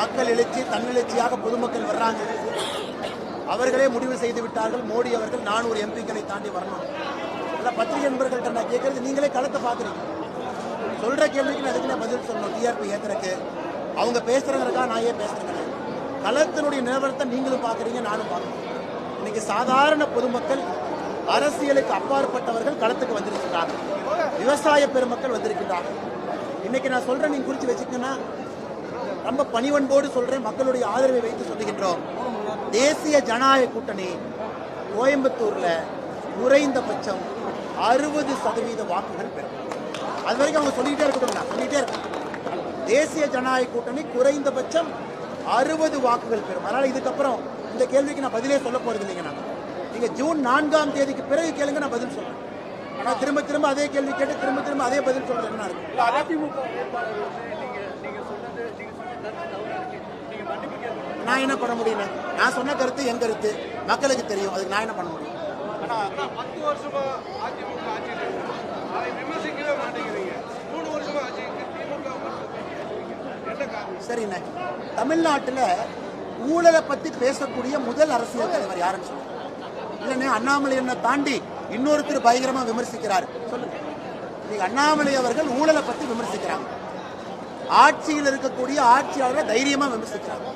மக்கள் எழுச்சி தன்னெழுச்சியாக பொதுமக்கள் வர்றாங்க. அவர்களே முடிவு செய்து விட்டார்கள். மோடி அவர்கள் நானூறு எம்பிக்களை தாண்டி வரணும். அதான் பத்திரிகை நண்பர்கள்ட்ட நான் கேட்கறது நீங்களே களத்தை பார்க்குறீங்க. சொல்ற கேள்விக்கு நான் அதுக்கு நான் பதில் சொல்லணும்? டிஆர்பி ஏத்துறக்கு அவங்க பேசுறதுக்காக நான் ஏன் பேசுறேன் களத்தினுடைய நிலவரத்தை நீங்களும் பார்க்குறீங்க நானும் பார்க்குறேன். இன்னைக்கு சாதாரண பொதுமக்கள் அரசியலுக்கு அப்பாற்பட்டவர்கள் களத்துக்கு வந்திருக்கிறார்கள் விவசாய பெருமக்கள் வந்திருக்கிறார்கள் இன்னைக்கு நான் சொல்றேன் நீங்க குறித்து வச்சுக்கன்னா ரொம்ப பணிவன்போடு சொல்றேன் மக்களுடைய ஆதரவை வைத்து சொல்லுகின்றோம். தேசிய ஜனநாயக கூட்டணி கோயம்புத்தூர்ல குறைந்தபட்சம் அறுபது சதவீத வாக்குகள் பெறும். அது வரைக்கும் அவங்க சொல்லிக்கிட்டே இருக்கட்டும் நான் சொல்லிட்டே இருக்கேன். தேசிய ஜனநாயக கூட்டணி குறைந்தபட்சம் அறுபது வாக்குகள் பெறும். அதனால இதுக்கப்புறம் இந்த கேள்விக்கு நான் பதிலே சொல்ல போறது இல்லைங்க நான். நீங்க ஜூன் நான்காம் தேதிக்கு பிறகு கேளுங்க நான் பதில் சொல்றேன். ஆனா திரும்ப திரும்ப அதே கேள்வி கேட்டு திரும்ப திரும்ப அதே பதில் சொல்றது என்ன இருக்கு அதிமுக நான் என்ன பண்ண முடியும்? நான் சொன்ன கருத்து என் கருத்து. மக்களுக்கு தெரியும். அதுக்கு நான் என்ன பண்ண முடியும்? சரிண்ணே. தமிழ்நாட்டில் ஊழலை பத்தி பேசக்கூடிய முதல் அரசியல் தலைவர் யாருன்னு சொல்லுங்க. இல்லைண்ணே அண்ணாமலை என்ன தாண்டி இன்னொருத்தர் பயங்கரமா விமர்சிக்கிறார். சொல்லுங்க. அண்ணாமலை அவர்கள் ஊழலை பத்தி விமர்சிக்கிறாங்க. ஆட்சியில் இருக்கக்கூடிய ஆட்சியாளரை தைரியமாக விமர்சிக்கிறாங்க.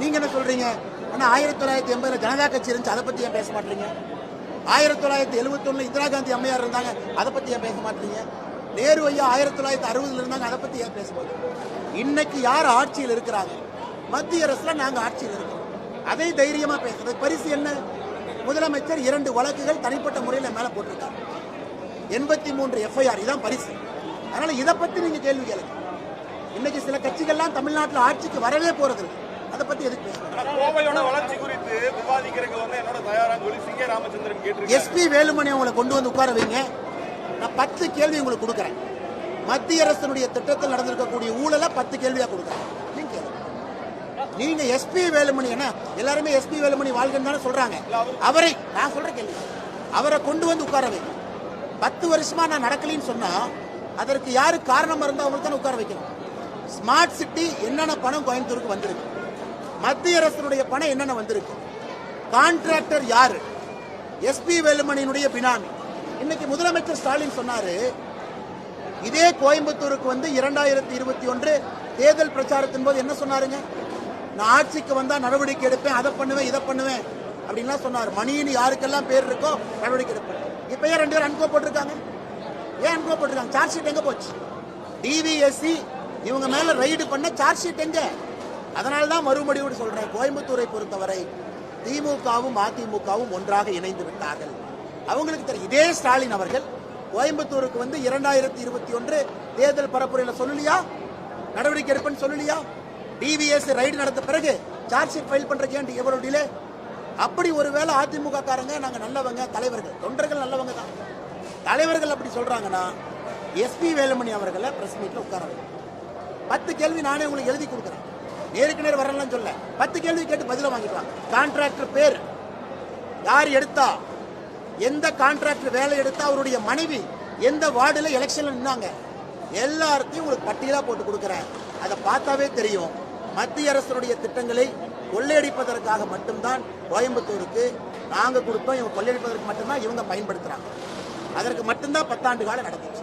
நீங்க என்ன சொல்றீங்க? ஆனால் ஆயிரத்தி தொள்ளாயிரத்தி எண்பதுல ஜனதா கட்சி இருந்துச்சு அதை பற்றி ஏன் பேச மாட்டீங்க? ஆயிரத்தி தொள்ளாயிரத்தி எழுபத்தொன்னு இந்திரா காந்தி அம்மையார் இருந்தாங்க அதை பற்றி ஏன் பேச மாட்டீங்க? நேரு ஐயா ஆயிரத்தி தொள்ளாயிரத்தி அறுபதுல இருந்தாங்க அதை பற்றி ஏன் பேச மாட்டீங்க? இன்னைக்கு யார் ஆட்சியில் இருக்கிறாங்க? மத்திய அரசில் நாங்கள் ஆட்சியில் இருக்கிறோம் அதை தைரியமாக பேசுறது. பரிசு என்ன? முதலமைச்சர் இரண்டு வழக்குகள் தனிப்பட்ட முறையில் மேலே போட்டிருக்காங்க எண்பத்தி மூன்று எஃப்ஐஆர் இதான் பரிசு. அதனால் இதை பற்றி நீங்கள் கேள்வி கேளுங்க. இன்னைக்கு சில கட்சிகள்லாம் தமிழ்நாட்டில் ஆட்சிக்கு வரவே போறது அதை பத்தி எதுக்கு கோவையோட வளர்ச்சி குறித்து விவாதிக்கிறதுக்கு வந்து என்னோட தயாராக சொல்லி சிங்க ராமச்சந்திரன் கேட்டிருக்காரு. எஸ்பி வேலுமணி உங்களை கொண்டு வந்து உட்கார வைங்க. நான் பத்து கேள்வி உங்களுக்கு கொடுக்குறேன். மத்திய அரசினுடைய திட்டத்தில் நடந்திருக்கக்கூடிய ஊழலை பத்து கேள்வியா கொடுக்குறேன். நீங்க எஸ்பி வேலுமணி என்ன எல்லாருமே எஸ்பி வேலுமணி வாழ்க்கைன்னு தானே சொல்றாங்க. அவரை நான் சொல்ற கேள்வி. அவரை கொண்டு வந்து உட்கார வைங்க. பத்து வருஷமா நான் நடக்கலைன்னு சொன்னா அதற்கு யாரு காரணமா இருந்தா அவங்களுக்கு தானே உட்கார வைக்கணும்? ஸ்மார்ட் சிட்டி என்னென்ன பணம் கோயம்புத்தூருக்கு வந்திருக்கு? மத்திய அரசினுடைய பணம் என்னென்ன வந்திருக்கு? கான்ட்ராக்டர் யாரு? எஸ்பி வேலுமணியினுடைய பினாமி. இன்னைக்கு முதலமைச்சர் ஸ்டாலின் சொன்னாரு இதே கோயம்புத்தூருக்கு வந்து இரண்டாயிரத்தி இருபத்தி ஒன்று தேர்தல் பிரச்சாரத்தின் போது என்ன சொன்னாருங்க? நான் ஆட்சிக்கு வந்தா நடவடிக்கை எடுப்பேன் அதை பண்ணுவேன் இதை பண்ணுவேன் அப்படின்லாம் சொன்னார். மணின்னு யாருக்கெல்லாம் பேர் இருக்கோ நடவடிக்கை எடுப்பேன் இப்ப ஏன் ரெண்டு பேரும் அன்கோ போட்டிருக்காங்க? ஏன் அன்கோ போட்டிருக்காங்க? சார்ஜ் ஷீட் எங்க போச்சு? டிவிஎஸ்சி இவங்க மேல ரைடு பண்ண சார்ஜ் ஷீட் எங்க? அதனால தான் மறுபடியோடு சொல்றேன் கோயம்புத்தூரை பொறுத்தவரை திமுகவும் அதிமுகவும் ஒன்றாக இணைந்து விட்டார்கள். அவங்களுக்கு தெரியும் இதே ஸ்டாலின் அவர்கள் கோயம்புத்தூருக்கு வந்து இரண்டாயிரத்தி இருபத்தி ஒன்று தேர்தல் பரப்புரையில சொல்லலையா? நடவடிக்கை எடுப்பேன்னு சொல்லலையா? டிவிஎஸ் ரைடு நடந்த பிறகு சார்ஜ் ஷீட் ஃபைல் பண்றதுக்கு ஏன் எவ்வளோ டிலே அப்படி ஒருவேளை அதிமுக காரங்க நாங்கள் நல்லவங்க தலைவர்கள் தொண்டர்கள் நல்லவங்க தான். தலைவர்கள் அப்படி சொல்றாங்கன்னா எஸ்பி வேலுமணி அவர்களை பிரஸ் மீட்டில் உட்கார பத்து கேள்வி நானே உங்களுக்கு எழுதி கொடுக்குறேன். நேருக்கு நேர் வரலாம் சொல்ல. பத்து கேள்வி கேட்டு பதில வாங்கிக்கலாம். கான்ட்ராக்டர் பேர். யார் எடுத்தா? எந்த கான்ட்ராக்டர் வேலை எடுத்தா அவருடைய மனைவி எந்த வார்டில் எலெக்ஷனில் நின்னாங்க? எல்லாத்தையும் உங்களுக்கு பட்டியலாக போட்டு கொடுக்குறேன். அதை பார்த்தாவே தெரியும். மத்திய அரசுடைய திட்டங்களை கொள்ளையடிப்பதற்காக மட்டும்தான் கோயம்புத்தூருக்கு நாங்கள் கொடுத்தோம். இவங்க கொள்ளையடிப்பதற்கு மட்டும்தான் இவங்க பயன்படுத்துகிறாங்க அதற்கு மட்டும்தான் பத்தாண்டு காலம் நடந்துச்சு.